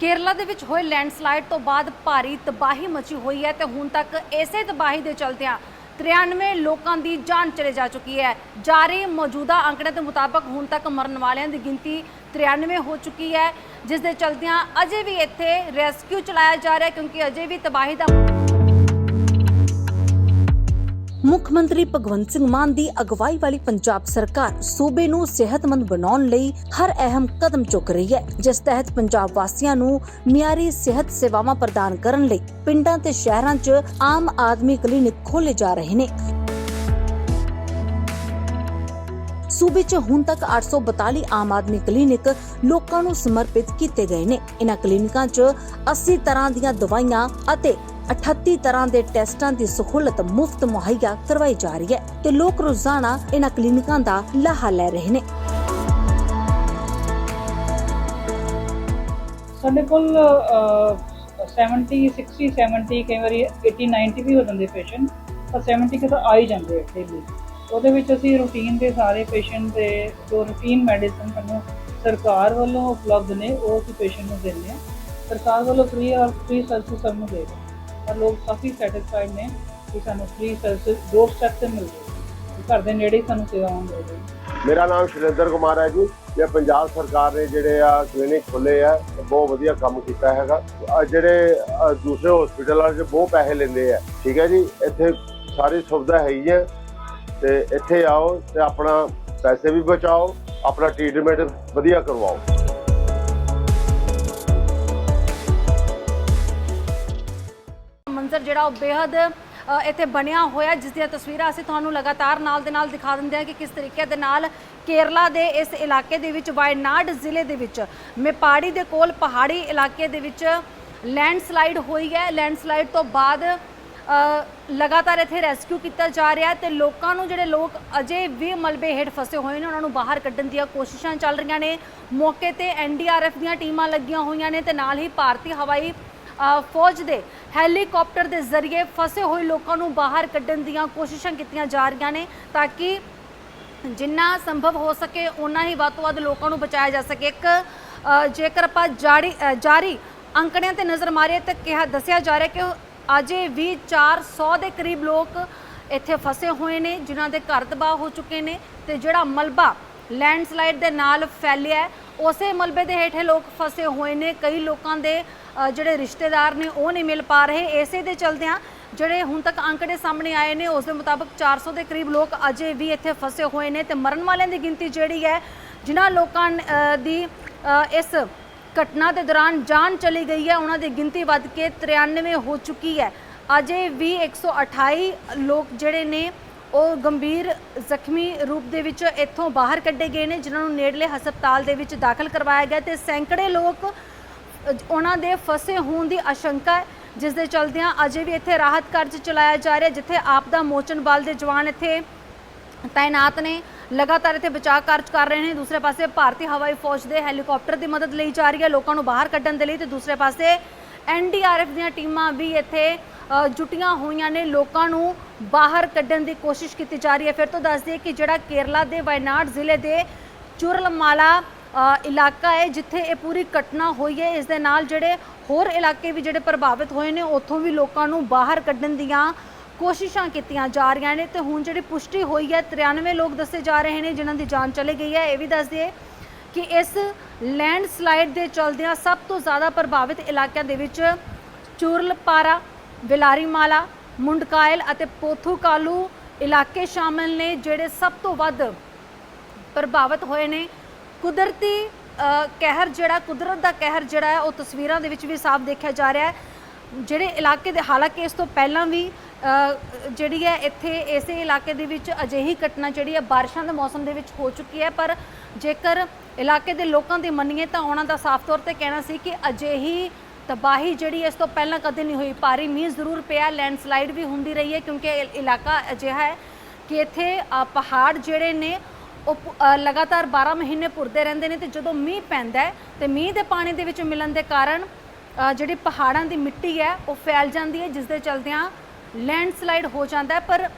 ਕੇਰਲਾ ਦੇ ਵਿੱਚ ਹੋਏ ਲੈਂਡਸਲਾਈਡ ਤੋਂ ਬਾਅਦ ਭਾਰੀ ਤਬਾਹੀ ਮਚੀ ਹੋਈ ਹੈ ਤੇ ਹੁਣ ਤੱਕ ਇਸੇ ਤਬਾਹੀ ਦੇ ਚਲਦਿਆਂ 93 ਲੋਕਾਂ ਦੀ ਜਾਨ ਚਲੇ ਜਾ ਚੁੱਕੀ ਹੈ। ਜਾਰੀ ਮੌਜੂਦਾ ਅੰਕੜਿਆਂ ਦੇ ਮੁਤਾਬਕ ਹੁਣ ਤੱਕ ਮਰਨ ਵਾਲਿਆਂ ਦੀ ਗਿਣਤੀ 93 ਹੋ ਚੁੱਕੀ ਹੈ। ਜਿਸ ਦੇ ਚਲਦਿਆਂ ਅਜੇ ਵੀ ਇੱਥੇ ਰੈਸਕਿਊ ਚਲਾਇਆ ਜਾ ਰਿਹਾ ਕਿਉਂਕਿ ਅਜੇ ਵੀ ਤਬਾਹੀ ਦਾ ਮੁੱਖ ਮੰਤਰੀ ਭਗਵੰਤ ਸਿੰਘ ਮਾਨ ਦੀ ਅਗਵਾਈ ਵਾਲੀ ਪੰਜਾਬ ਸਰਕਾਰ ਸੂਬੇ ਨੂੰ ਸਿਹਤਮੰਦ ਬਣਾਉਣ ਲਈ ਹਰ ਅਹਿਮ ਕਦਮ ਚੁੱਕ ਰਹੀ ਹੈ, ਜਿਸ ਤਹਿਤ ਪੰਜਾਬ ਵਾਸੀਆਂ ਨੂੰ ਮਿਆਰੀ ਸਿਹਤ ਸੇਵਾਵਾਂ ਪ੍ਰਦਾਨ ਕਰਨ ਲਈ ਪਿੰਡਾਂ ਤੇ ਸ਼ਹਿਰਾਂ 'ਚ ਆਮ ਆਦਮੀ ਕਲੀਨਿਕ ਖੋਲੇ ਜਾ ਰਹੇ ਨੇ। ਸੂਬੇ 'ਚ ਹੁਣ ਤੱਕ 842 ਆਮ ਆਦਮੀ ਕਲੀਨਿਕ ਲੋਕਾਂ ਨੂੰ ਸਮਰਪਿਤ ਕੀਤੇ ਗਏ ਨੇ। ਇਨ੍ਹਾਂ ਕਲੀਨਿਕਾਂ 'ਚ 80 ਤਰ੍ਹਾਂ ਦੀਆਂ ਦਵਾਈਆਂ ਅਤੇ 38 ਤਰ੍ਹਾਂ ਦੇ ਟੈਸਟਾਂ ਦੀ ਸਹੂਲਤ ਮੁਫਤ ਮੁਹੱਈਆ ਕਰਵਾਈ ਜਾ ਰਹੀ ਹੈ ਤੇ ਲੋਕ ਰੋਜ਼ਾਨਾ ਇਨ੍ਹਾਂ ਕਲੀਨਿਕਾਂ ਦਾ ਲਾਹਾ ਲੈ ਰਹੇ ਨੇ। ਸਾਡੇ ਕੋਲ 70 60 70 ਕਈ ਵਾਰੀ 80 90 ਵੀ ਹੋ ਜਾਂਦੇ ਪੇਸ਼ੈਂਟ ਪਰ 70 ਕਿ ਆ ਹੀ ਜਾਂਦੇ ਡੇਲੀ ਉਹਦੇ ਵਿੱਚ ਅਸੀਂ ਰੂਟੀਨ ਦੇ ਸਾਰੇ ਪੇਸ਼ੈਂਟ ਦੇ ਜੋ ਰੂਟੀਨ ਮੈਡੀਸਨ ਸਾਨੂੰ ਸਰਕਾਰ ਵੱਲੋਂ ਉਪਲਬਧ ਨੇ, ਉਹ ਅਸੀਂ ਪੇਸ਼ੈਂਟ ਨੂੰ ਦਿੰਦੇ ਆ ਸਰਕਾਰ ਵੱਲੋਂ ਫ੍ਰੀ ਔਰ ਫ੍ਰੀ ਸਰਵਿਸ ਸਭ ਨੂੰ ਦੇ ਰਹੇ ਪਰ ਲੋਕ ਕਾਫੀ ਸੈਟੀਸਫਾਈਡ ਨੇ ਕਿ ਸਾਨੂੰ ਫ੍ਰੀ ਸਰਵਿਸ ਦੋ ਸਟੈਪ ਤੇ ਮਿਲ ਰਹੀ ਘਰ ਦੇ ਨੇੜੇ ਸਾਨੂੰ ਸੇਵਾਵਾਂ ਮਿਲ ਰਹੀਆਂ ਮੇਰਾ ਨਾਮ ਸ਼ਰਿੰਦਰ ਕੁਮਾਰ ਹੈ ਜੀ। ਇਹ ਪੰਜਾਬ ਸਰਕਾਰ ਨੇ ਜਿਹੜੇ ਆ ਕਲੀਨਿਕ ਖੋਲੇ ਆ, ਬਹੁਤ ਵਧੀਆ ਕੰਮ ਕੀਤਾ ਹੈਗਾ। ਜਿਹੜੇ ਦੂਸਰੇ ਹਸਪੀਟਲਾਂ 'ਚ ਬਹੁਤ ਪੈਸੇ ਲੈਂਦੇ ਆ, ਠੀਕ ਹੈ ਜੀ? ਇੱਥੇ ਸਾਰੀ ਸੁਵਿਧਾ ਹੈ ਹੀ ਹੈ। ਤੇ ਇੱਥੇ ਆਓ ਤੇ ਆਪਣਾ ਪੈਸੇ ਵੀ ਬਚਾਓ, ਆਪਣਾ ਟ੍ਰੀਟਮੈਂਟ ਵਧੀਆ ਕਰਵਾਓ। ਮੰਜ਼ਰ ਜਿਹੜਾ ਉਹ ਬੇहद ਇੱਥੇ ਬਣਿਆ ਹੋਇਆ ਜਿਸ ਦੀਆਂ ਤਸਵੀਰਾਂ ਅਸੀਂ ਤੁਹਾਨੂੰ ਲਗਾਤਾਰ ਨਾਲ ਦੇ ਨਾਲ ਦਿਖਾ ਦਿੰਦੇ ਹਾਂ ਕਿ ਕਿਸ ਤਰੀਕੇ ਦੇ ਨਾਲ ਕੇਰਲਾ ਦੇ ਇਸ ਇਲਾਕੇ ਦੇ ਵਿੱਚ, ਵਾਇਨਾਡ ਜ਼ਿਲ੍ਹੇ ਦੇ ਵਿੱਚ, ਮੇਪਾੜੀ ਦੇ ਕੋਲ ਪਹਾੜੀ ਇਲਾਕੇ ਦੇ ਵਿੱਚ ਲੈਂਡਸਲਾਈਡ ਹੋਈ ਹੈ। ਲੈਂਡਸਲਾਈਡ ਤੋਂ ਬਾਅਦ ਲਗਾਤਾਰ ਇੱਥੇ ਰੈਸਕਿਊ ਕੀਤਾ ਜਾ ਰਿਹਾ ਹੈ ਤੇ ਲੋਕਾਂ ਨੂੰ ਜਿਹੜੇ ਲੋਕ ਅਜੇ ਵੀ ਮਲਬੇ ਹੇਠ ਫਸੇ ਹੋਏ ਨੇ, ਉਹਨਾਂ ਨੂੰ ਬਾਹਰ ਕੱਢਣ ਦੀਆਂ ਕੋਸ਼ਿਸ਼ਾਂ ਚੱਲ ਰਹੀਆਂ ਨੇ। ਮੌਕੇ ਤੇ ਐਨਡੀਆਰਐਫ ਦੀਆਂ ਟੀਮਾਂ ਲੱਗੀਆਂ ਹੋਈਆਂ ਨੇ ਤੇ ਨਾਲ ਹੀ ਭਾਰਤੀ ਹਵਾਈ ਫੌਜ ਦੇ ਹੈਲੀਕਾਪਟਰ ਦੇ ਜ਼ਰੀਏ ਫਸੇ ਹੋਏ ਲੋਕਾਂ ਨੂੰ ਬਾਹਰ ਕੱਢਣ ਦੀਆਂ ਕੋਸ਼ਿਸ਼ਾਂ ਕੀਤੀਆਂ ਜਾ ਰਹੀਆਂ ਨੇ ਤਾਂ ਕਿ ਜਿੰਨਾ ਸੰਭਵ ਹੋ ਸਕੇ ਉਨਾ ਹੀ ਵੱਧ ਤੋਂ ਵੱਧ ਲੋਕਾਂ ਨੂੰ ਬਚਾਇਆ ਜਾ ਸਕੇ। ਇੱਕ ਜੇਕਰ ਆਪਾਂ ਜਾਰੀ ਜਾਰੀ ਅੰਕੜਿਆਂ ਤੇ ਨਜ਼ਰ ਮਾਰੀਏ ਤਾਂ ਕਿਹਾ, ਦੱਸਿਆ ਜਾ ਰਿਹਾ ਕਿ ਅਜੇ ਵੀ 400 ਦੇ ਕਰੀਬ ਲੋਕ ਇੱਥੇ ਫਸੇ ਹੋਏ ਨੇ, ਜਿਨ੍ਹਾਂ ਦੇ ਘਰ ਤਬਾਹ ਹੋ ਚੁੱਕੇ ਨੇ ਤੇ ਜਿਹੜਾ ਮਲਬਾ ਲੈਂਡਸਲਾਈਡ ਦੇ ਨਾਲ ਫੈਲਿਆ ਉਸੇ ਮਲਬੇ ਦੇ ਹੇਠੇ ਲੋਕ ਫਸੇ ਹੋਏ ਨੇ। ਕਈ ਲੋਕਾਂ ਦੇ ਜਿਹੜੇ ਰਿਸ਼ਤੇਦਾਰ ਨੇ ਉਹ ਨਹੀਂ ਮਿਲ ਪਾ ਰਹੇ। ਇਸੇ ਦੇ ਚਲਦਿਆਂ ਜਿਹੜੇ ਹੁਣ ਤੱਕ ਅੰਕੜੇ ਸਾਹਮਣੇ ਆਏ ਨੇ, ਉਸ ਦੇ ਮੁਤਾਬਕ 400 ਦੇ ਕਰੀਬ ਲੋਕ ਅਜੇ ਵੀ ਇੱਥੇ ਫਸੇ ਹੋਏ ਨੇ ਤੇ ਮਰਨ ਵਾਲਿਆਂ ਦੀ ਗਿਣਤੀ ਜਿਹੜੀ ਹੈ, ਜਿਨ੍ਹਾਂ ਲੋਕਾਂ ਦੀ ਇਸ ਘਟਨਾ ਦੇ ਦੌਰਾਨ ਜਾਨ ਚਲੀ ਗਈ ਹੈ, ਉਹਨਾਂ ਦੀ ਗਿਣਤੀ ਵੱਧ ਕੇ 93 ਹੋ ਚੁੱਕੀ ਹੈ। ਅਜੇ ਵੀ 128 ਲੋਕ ਜਿਹੜੇ ਨੇ, ਉਹ ਗੰਭੀਰ ਜ਼ਖਮੀ ਰੂਪ ਦੇ ਵਿੱਚ ਇੱਥੋਂ ਬਾਹਰ ਕੱਢੇ ਗਏ ਨੇ, ਜਿਨ੍ਹਾਂ ਨੂੰ ਨੇੜਲੇ ਹਸਪਤਾਲ ਦੇ ਵਿੱਚ ਦਾਖਲ ਕਰਵਾਇਆ ਗਿਆ ਤੇ ਸੈਂਕੜੇ ਲੋਕ ਉਹਨਾਂ ਦੇ ਫਸੇ ਹੋਣ ਦੀ ਆਸ਼ੰਕਾ ਹੈ ਜਿਸ ਦੇ ਚਲਦਿਆਂ ਅਜੇ ਵੀ ਇੱਥੇ ਰਾਹਤ ਕਾਰਜ ਚਲਾਇਆ ਜਾ ਰਿਹਾ ਜਿੱਥੇ ਆਪਦਾ ਮੋਚਨ ਬਲ ਦੇ ਜਵਾਨ ਇੱਥੇ ਤਾਇਨਾਤ ਨੇ ਲਗਾਤਾਰ ਇੱਥੇ ਬਚਾਅ ਕਾਰਜ ਕਰ ਰਹੇ ਨੇ। ਦੂਸਰੇ ਪਾਸੇ ਭਾਰਤੀ ਹਵਾਈ ਫੌਜ ਦੇ ਹੈਲੀਕਾਪਟਰ ਦੀ ਮਦਦ ਲਈ ਜਾ ਰਹੀ ਹੈ ਲੋਕਾਂ ਨੂੰ ਬਾਹਰ ਕੱਢਣ ਦੇ ਲਈ ਤੇ ਦੂਸਰੇ ਪਾਸੇ ਐਨਡੀਆਰਐਫ ਦੀਆਂ ਟੀਮਾਂ ਵੀ ਇੱਥੇ ਅ, ਜੁਟੀਆਂ ਹੋਈਆਂ ਨੇ। ਲੋਕਾਂ ਨੂੰ ਬਾਹਰ ਕੱਢਣ ਦੀ ਕੋਸ਼ਿਸ਼ ਕੀਤੀ ਜਾ ਰਹੀ ਹੈ। ਫਿਰ ਤੋਂ ਦੱਸ ਦਈਏ ਕਿ ਜਿਹੜਾ ਕੇਰਲਾ ਦੇ ਵਾਇਨਾਡ ਜ਼ਿਲ੍ਹੇ ਦੇ ਚੁਰਲਮਾਲਾ ਇਲਾਕਾ ਹੈ ਜਿੱਥੇ ਇਹ ਪੂਰੀ ਘਟਨਾ ਹੋਈ ਹੈ। ਇਸ ਦੇ ਨਾਲ ਜਿਹੜੇ ਹੋਰ ਇਲਾਕੇ ਵੀ ਜਿਹੜੇ ਪ੍ਰਭਾਵਿਤ ਹੋਏ ਨੇ, ਉੱਥੋਂ ਵੀ ਲੋਕਾਂ ਨੂੰ ਬਾਹਰ ਕੱਢਣ ਦੀਆਂ ਕੋਸ਼ਿਸ਼ਾਂ ਕੀਤੀਆਂ ਜਾ ਰਹੀਆਂ ਨੇ। ਤੇ ਹੁਣ ਜਿਹੜੀ ਪੁਸ਼ਟੀ ਹੋਈ ਹੈ 93 ਲੋਕ ਦੱਸੇ ਜਾ ਰਹੇ ਨੇ, ਜਿਨ੍ਹਾਂ ਦੀ ਜਾਨ ਚਲੀ ਗਈ ਹੈ। ਇਹ ਵੀ ਦੱਸ ਦਈਏ ਕਿ ਇਸ ਲੈਂਡਸਲਾਈਡ ਦੇ ਚਲਦਿਆਂ ਸਭ ਤੋਂ ਜ਼ਿਆਦਾ ਪ੍ਰਭਾਵਿਤ ਇਲਾਕਿਆਂ ਦੇ ਵਿੱਚ ਚੂਰਲਪਾਰਾ ਵਿਲਾਰੀਮਾਲਾ ਮੁੰਡਕਾਇਲ ਅਤੇ ਪੋਥੂਕਾਲੂ ਇਲਾਕੇ ਸ਼ਾਮਲ ਨੇ, ਜਿਹੜੇ ਸਭ ਤੋਂ ਵੱਧ ਪ੍ਰਭਾਵਿਤ ਹੋਏ ਨੇ। ਕੁਦਰਤੀ ਕਹਿਰ ਜਿਹੜਾ, ਕੁਦਰਤ ਦਾ ਕਹਿਰ ਜਿਹੜਾ ਹੈ, ਉਹ ਤਸਵੀਰਾਂ ਦੇ ਵਿੱਚ ਵੀ ਸਾਫ਼ ਦੇਖਿਆ ਜਾ ਰਿਹਾ ਹੈ। ਜਿਹੜੇ ਇਲਾਕੇ ਦੇ, ਹਾਲਾਂਕਿ ਇਸ ਤੋਂ ਪਹਿਲਾਂ ਵੀ ਜਿਹੜੀ ਹੈ, ਇੱਥੇ ਇਸੇ ਇਲਾਕੇ ਦੇ ਵਿੱਚ ਅਜਿਹੀ ਘਟਨਾ ਜਿਹੜੀ ਹੈ, ਬਾਰਿਸ਼ਾਂ ਦੇ ਮੌਸਮ ਦੇ ਵਿੱਚ ਹੋ ਚੁੱਕੀ ਹੈ। ਪਰ ਜੇਕਰ ਇਲਾਕੇ ਦੇ ਲੋਕਾਂ ਦੀ ਮੰਨੀਏ ਤਾਂ ਉਹਨਾਂ ਦਾ ਸਾਫ਼ ਤੌਰ ਤੇ ਕਹਿਣਾ ਸੀ ਕਿ ਅਜਿਹੀ ਤਬਾਹੀ ਜਿਹੜੀ ਇਸ ਤੋਂ ਪਹਿਲਾਂ ਕਦੇ ਨਹੀਂ ਹੋਈ। ਭਾਰੀ ਮੀਂਹ ਜ਼ਰੂਰ ਪਿਆ, ਲੈਂਡਸਲਾਈਡ ਵੀ ਹੁੰਦੀ ਰਹੀ ਹੈ, ਕਿਉਂਕਿ ਇਹ ਇਲਾਕਾ ਅਜਿਹਾ ਹੈ ਕਿ ਇੱਥੇ ਪਹਾੜ ਜਿਹੜੇ ਨੇ ਉਹ ਪ- ਅ, ਲਗਾਤਾਰ 12 ਮਹੀਨੇ ਪੁਰਦੇ ਰਹਿੰਦੇ ਨੇ ਤੇ ਜਦੋਂ ਮੀਂਹ ਪੈਂਦਾ ਹੈ ਤੇ ਮੀਂਹ ਦੇ ਪਾਣੀ ਦੇ ਵਿੱਚ ਮਿਲਣ ਦੇ ਕਾਰਨ ਅ, ਜਿਹੜੀ ਪਹਾੜਾਂ ਦੀ ਮਿੱਟੀ ਹੈ ਉਹ ਫੈਲ ਜਾਂਦੀ ਹੈ ਜਿਸ ਦੇ ਚਲਦਿਆਂ ਲੈਂਡਸਲਾਈਡ ਹੋ ਜਾਂਦਾ ਹੈ। ਪਰ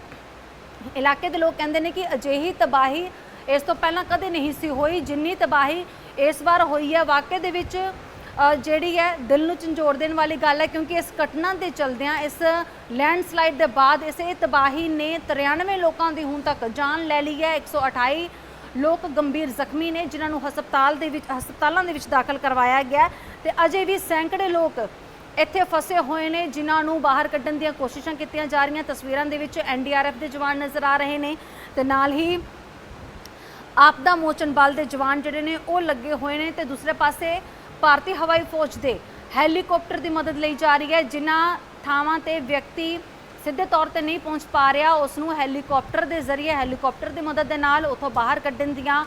ਇਲਾਕੇ ਦੇ ਲੋਕ ਕਹਿੰਦੇ ਨੇ ਕਿ ਅਜਿਹੀ ਤਬਾਹੀ ਇਸ ਤੋਂ ਪਹਿਲਾਂ ਕਦੇ ਨਹੀਂ ਸੀ ਹੋਈ ਜਿੰਨੀ ਤਬਾਹੀ ਇਸ ਵਾਰ ਹੋਈ ਹੈ। ਵਾਕਈ ਦੇ ਵਿੱਚ ਜਿਹੜੀ ਹੈ, ਦਿਲ ਨੂੰ ਝੰਜੋੜ ਦੇਣ ਵਾਲੀ ਗੱਲ ਹੈ, ਕਿਉਂਕਿ ਇਸ ਘਟਨਾ ਦੇ ਚਲਦਿਆਂ, ਇਸ ਲੈਂਡਸਲਾਈਡ ਦੇ ਬਾਅਦ ਇਸੇ ਤਬਾਹੀ ਨੇ 93 ਲੋਕਾਂ ਦੀ ਹੁਣ ਤੱਕ ਜਾਨ ਲੈ ਲਈ ਹੈ। 128 ਲੋਕ ਗੰਭੀਰ ਜ਼ਖਮੀ ਨੇ, ਜਿਨ੍ਹਾਂ ਨੂੰ ਹਸਪਤਾਲ ਦੇ ਵਿੱਚ, ਹਸਪਤਾਲਾਂ ਦੇ ਵਿੱਚ ਦਾਖਲ ਕਰਵਾਇਆ ਗਿਆ ਹੈ ਤੇ ਅਜੇ ਵੀ ਸੈਂਕੜੇ ਲੋਕ ਇੱਥੇ ਫਸੇ ਹੋਏ ਨੇ, ਜਿਨ੍ਹਾਂ ਨੂੰ ਬਾਹਰ ਕੱਢਣ ਦੀਆਂ ਕੋਸ਼ਿਸ਼ਾਂ ਕੀਤੀਆਂ ਜਾ ਰਹੀਆਂ। ਤਸਵੀਰਾਂ ਦੇ ਵਿੱਚ ਐਨਡੀਆਰਐਫ ਦੇ ਜਵਾਨ ਨਜ਼ਰ ਆ ਰਹੇ ਨੇ ਤੇ ਨਾਲ ਹੀ ਆਪਦਾ ਮੋਚਨ ਬਲ ਦੇ ਜਵਾਨ ਜਿਹੜੇ ਨੇ, ਉਹ ਲੱਗੇ ਹੋਏ ਨੇ ਤੇ ਦੂਸਰੇ ਪਾਸੇ ਭਾਰਤੀ ਹਵਾਈ ਫੌਜ ਦੇ ਹੈਲੀਕਾਪਟਰ ਦੀ ਮਦਦ ਲਈ ਜਾ ਰਹੀ ਹੈ ਜਿਨ੍ਹਾਂ ਥਾਵਾਂ ਤੇ ਵਿਅਕਤੀ ਸਿੱਧੇ ਤੌਰ ਤੇ ਨਹੀਂ ਪਹੁੰਚ ਪਾ ਰਿਹਾ ਉਸ ਨੂੰ ਹੈਲੀਕਾਪਟਰ ਦੇ ਜ਼ਰੀਏ ਹੈਲੀਕਾਪਟਰ ਦੀ ਮਦਦ ਦੇ ਨਾਲ ਉੱਥੋਂ ਬਾਹਰ ਕੱਢਣ ਦੀਆਂ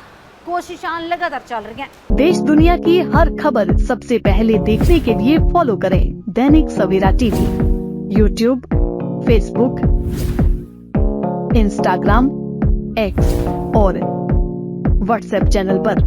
ਕੋਸ਼ਿਸ਼ਾਂ ਲਗਾਤਾਰ ਚੱਲ ਰਹੀਆਂ देश दुनिया की हर खबर सबसे पहले देखने के लिए फॉलो करें Dainik Savera TV YouTube Facebook Instagram X और व्हाट्सएप चैनल पर।